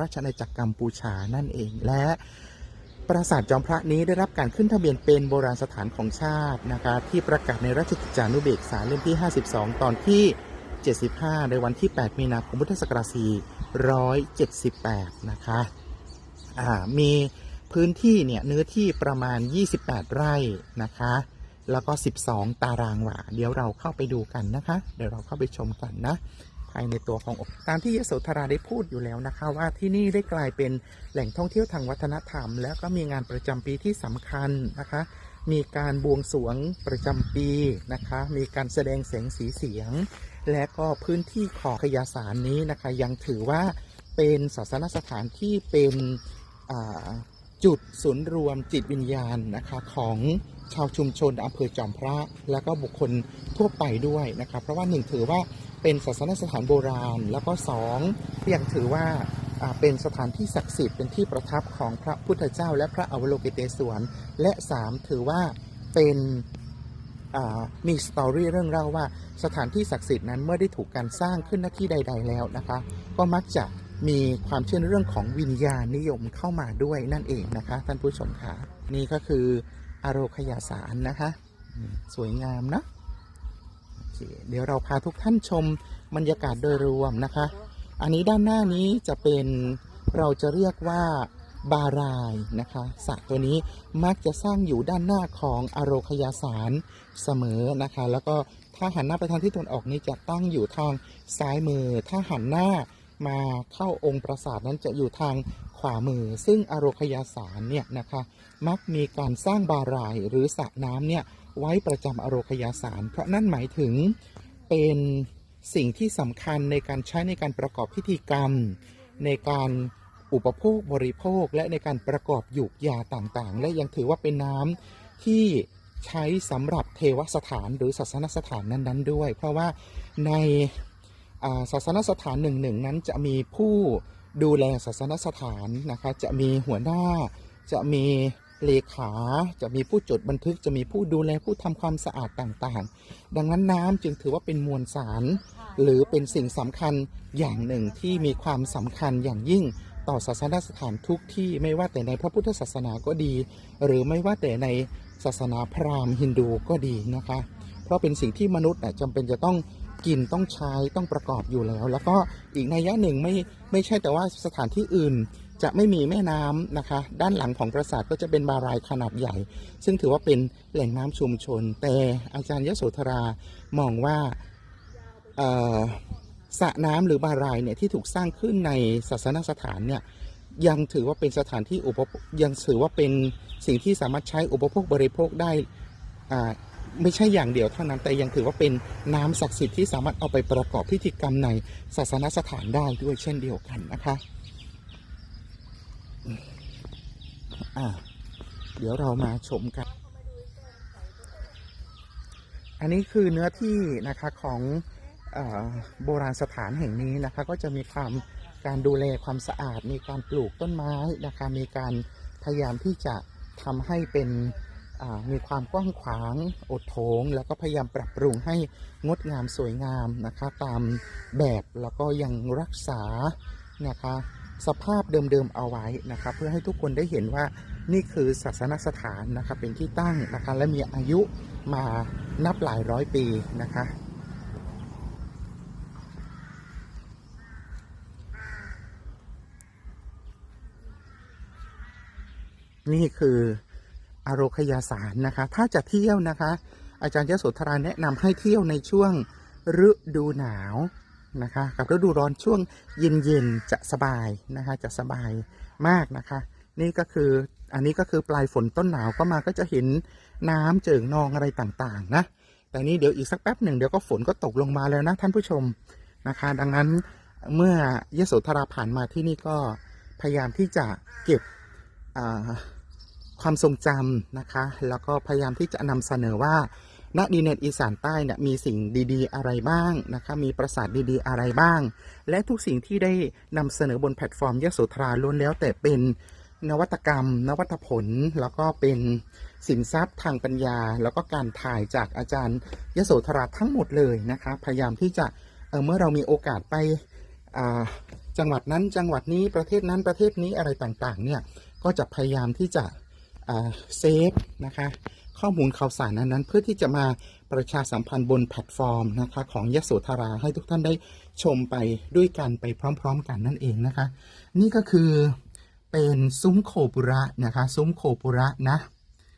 ราชอาณาจักรกัมพูชานั่นเอง และปราสาทจอมพระนี้ได้รับการขึ้นทะเบียนเป็นโบราณสถานของชาตินะคะที่ประกาศในราชกิจจานุเบกษาเล่มที่ 52 ตอนที่ 75 ในวันที่ 8 มีนาคมพุทธศักราช 478 นะคะอ่ามีพื้นที่เนี่ยเนื้อที่ประมาณ 28 ไร่นะคะ แล้วก็ 12 ตารางวาเดี๋ยวเราเข้าไปดูกันนะคะ เดี๋ยวเราเข้าไปชมกันนะ ภายในตัวของอกตามที่ยโสธราได้พูดอยู่แล้วนะคะ ว่าที่นี่ได้กลายเป็นแหล่งท่องเที่ยวทางวัฒนธรรม แล้วก็มีงานประจำปีที่สำคัญนะคะ มีการบวงสรวงประจำปีนะคะ มีการแสดงแสงสีเสียง และก็พื้นที่ของขยาสารนี้นะคะ ยังถือว่าเป็นศาสนสถานที่เป็นจุดศูนย์รวมจิตวิญญาณนะคะของชาวชุมชนอำเภอจอมพระ แล้วก็บุคคลทั่วไปด้วยนะคะ เพราะว่าหนึ่งถือว่า เป็นศาสนสถานโบราณ แล้วก็สองยังถือว่าเป็นสถานที่ศักดิ์สิทธิ์เป็นที่ประทับของพระพุทธเจ้า และพระอวโลกิเตศวร และสามถือว่าเป็นมีสตอรี่เรื่องเล่าว่าสถานที่ศักดิ์สิทธิ์นั้นเมื่อได้ถูกการสร้างขึ้นหน้าที่ใด ๆ แล้วนะคะ ก็มักจะมีความเชื่อในเรื่องของวิญญาณนิยมเข้ามาด้วยนั่นเองนะคะ ท่านผู้ชมคะนี่ก็คืออโรคยาสารนะคะ สวยงามนะ เคเดี๋ยวเราพาทุกท่านชมบรรยากาศโดยรวมนะคะ อันนี้ด้านหน้านี้จะเป็นเราจะเรียกว่าบารายนะคะสระตัวนี้มักจะสร้างอยู่ด้านหน้าของอโรคยาสารเสมอนะคะ แล้วก็ถ้าหันหน้าไปทางที่ตะวันออกนี้จะตั้งอยู่ทางซ้ายมือ ถ้าหันหน้า มาเข้าองค์ปราสาทนั้นจะอยู่ทางขวามือ ซึ่งอโรคยาสารเนี่ยนะคะมักมีการสร้างบารายหรือสระน้ำเนี่ยไว้ประจำอโรคยาสาร เพราะนั่นหมายถึงเป็นสิ่งที่สำคัญในการใช้ในการประกอบพิธีกรรม ในการอุปโภคบริโภคและในการประกอบหยูกยาต่างๆ และยังถือว่าเป็นน้ำที่ใช้สำหรับเทวสถานหรือศาสนสถานนั้น ๆ ด้วย เพราะว่าใน ศาสนสถานหนึ่งหนึ่งนั้นจะมีผู้ดูแลศาสนสถานนะคะจะมีหัวหน้า จะมีเลขา จะมีผู้จดบันทึก จะมีผู้ดูแลผู้ทำความสะอาดต่างๆ ดังนั้นน้ำจึงถือว่าเป็นมวลสาร หรือเป็นสิ่งสำคัญอย่างหนึ่งที่มีความสำคัญอย่างยิ่งต่อศาสนสถานทุกที่ไม่ว่าแต่ในพระพุทธศาสนาก็ดี หรือไม่ว่าแต่ในศาสนาพราหมณ์ฮินดูก็ดีนะคะ เพราะเป็นสิ่งที่มนุษย์น่ะจำเป็นจะต้อง กินต้องใช้ต้องประกอบอยู่แล้ว แล้วก็อีกในัยยะหนึ่งไม่ไม่ใช่แต่ว่าสถานที่อื่นจะไม่มีแม่น้ำนะคะ ด้านหลังของปราสาทก็จะเป็นบารายขนาดใหญ่ ซึ่งถือว่าเป็นแหล่งน้ำชุมชน แต่อาจารย์ยโสธรามองว่าสระน้ำหรือบารายเนี่ยที่ถูกสร้างขึ้นในศาสนสถานเนี่ยยังถือว่าเป็นสถานที่อุปยังถือว่าเป็นสิ่งที่สามารถใช้อุปโภคบริโภคได้อ่า ไม่ใช่อย่างเดียวเท่านั้นแต่ยังถือว่าเป็นน้ำศักดิ์สิทธิ์ที่สามารถเอาไปประกอบพิธีกรรมในศาสนสถานได้ด้วยเช่นเดียวกันนะคะอ่าเดี๋ยวเรามาชมกัน อันนี้คือเนื้อที่นะคะของอโบราณสถานแห่งนี้นะคะ ก็จะมีความการดูแลความสะอาด มีการปลูกต้นไม้นะคะ มีการพยายามที่จะทำให้เป็น มีความกว้างขวางอดโถง แล้วก็พยายามปรับปรุงให้งดงามสวยงามนะคะตามแบบแล้วก็ยังรักษานะคะสภาพเดิมๆเอาไว้นะคะเพื่อให้ทุกคนได้เห็นว่านี่คือศาสนสถานนะคะเป็นที่ตั้งนะคะและมีอายุมานับหลายร้อยปีนะคะนี่คือ อโรคยาสารนะคะ ถ้าจะเที่ยวนะคะ อาจารย์ยโสธราแนะนำให้เที่ยวในช่วงฤดูหนาวนะคะ กับฤดูร้อนช่วงเย็นๆจะสบายนะคะ จะสบายมากนะคะ นี่ก็คืออันนี้ก็คือปลายฝนต้นหนาวก็มาก็จะเห็นน้ำเจิ่งนองอะไรต่างๆนะ แต่นี่เดี๋ยวอีกสักแป๊บหนึ่งเดี๋ยวก็ฝนก็ตกลงมาแล้วนะท่านผู้ชมนะคะ ดังนั้นเมื่อยโสธราผ่านมาที่นี่ก็พยายามที่จะเก็บอ่า ความทรงจำนะคะ แล้วก็พยายามที่จะนำเสนอว่าณดินแดนอีสานใต้เนี่ยมีสิ่งดีๆ อะไรบ้างนะคะมีปราสาทดีๆ อะไรบ้าง และทุกสิ่งที่ได้นำเสนอบนแพลตฟอร์มยโสธราล้วนแล้วแต่เป็นนวัตกรรม นวัตผล แล้วก็เป็นสินทรัพย์ทางปัญญา แล้วก็การถ่ายจากอาจารย์ยโสธราทั้งหมดเลยนะคะ พยายามที่จะเเมื่อเรามีโอกาสไปจังหวัดนั้นจังหวัดนี้ประเทศนั้นประเทศนี้อะไรต่างๆเนี่ยก็จะพยายามที่จะ เซฟนะคะ ข้อมูลข่าวสารนั้นๆ เพื่อที่จะมาประชาสัมพันธ์บนแพลตฟอร์มนะคะ ของยโสธราให้ทุกท่านได้ชมไปด้วยกันไปพร้อม ๆ กันนั่นเองนะคะ นี่ก็คือเป็นซุ้มโคบุระนะคะ ซุ้มโคบุระนะ